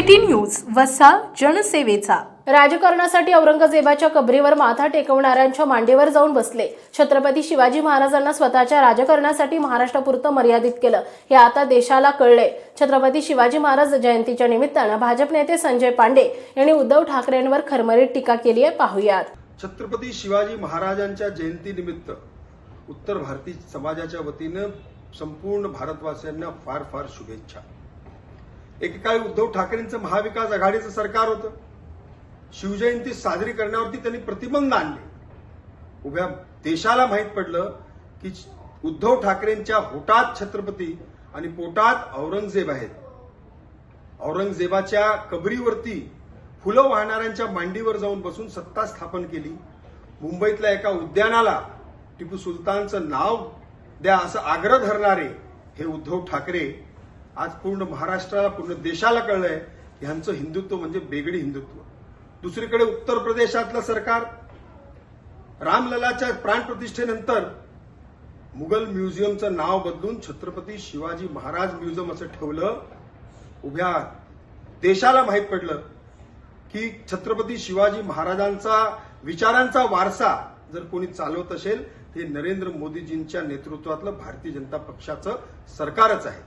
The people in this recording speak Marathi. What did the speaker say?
सिटी न्यूज वसा जनसेवेचा. राजकारणासाठी औरंगजेबाच्या कबरीवर माथा टेकवणाऱ्यांच्या मांडीवर जाऊन बसले. छत्रपती शिवाजी महाराजांना स्वतःच्या राजकारणासाठी महाराष्ट्रापुरतं मर्यादित केलं. हे आता देशाला कळले छत्रपती शिवाजी महाराज जयंतीच्या निमित्तानं भाजप नेते संजय पांडे यांनी उद्धव ठाकरेंवर खरमरीत टीका केली आहे. पाहुयात. छत्रपती शिवाजी महाराजांच्या जयंतीनिमित्त उत्तर भारतीय समाजाच्या वतीनं संपूर्ण भारतवासियांना फार फार शुभेच्छा. एकेकाळी उद्धव ठाकरेंचं महाविकास आघाडीचं सरकार होतं. शिवजयंती साजरी करण्यावरती त्यांनी प्रतिबंध आणले. उभ्या देशाला माहीत पडलं की उद्धव ठाकरेंच्या होटात छत्रपती आणि पोटात औरंगजेब आहेत. औरंगजेबाच्या कबरीवरती फुलं वाहणाऱ्यांच्या मांडीवर जाऊन बसून सत्ता स्थापन केली. मुंबईतल्या एका उद्यानाला टिपू सुलतानचं नाव द्या असं आग्रह धरणारे हे उद्धव ठाकरे आज पूर्ण महाराष्ट्राला पूर्ण देशाला कळलंय ह्यांचं हिंदुत्व म्हणजे बेगडी हिंदुत्व. दुसरीकडे उत्तर प्रदेशातलं सरकार रामललाच्या प्राणप्रतिष्ठेनंतर मुघल म्युझियमचं नाव बदलून छत्रपती शिवाजी महाराज म्युझियम असं ठेवलं. उभ्या देशाला माहीत पडलं की छत्रपती शिवाजी महाराजांचा विचारांचा वारसा जर कोणी चालवत असेल ते नरेंद्र मोदीजींच्या नेतृत्वातलं भारतीय जनता पक्षाचं सरकारच आहे.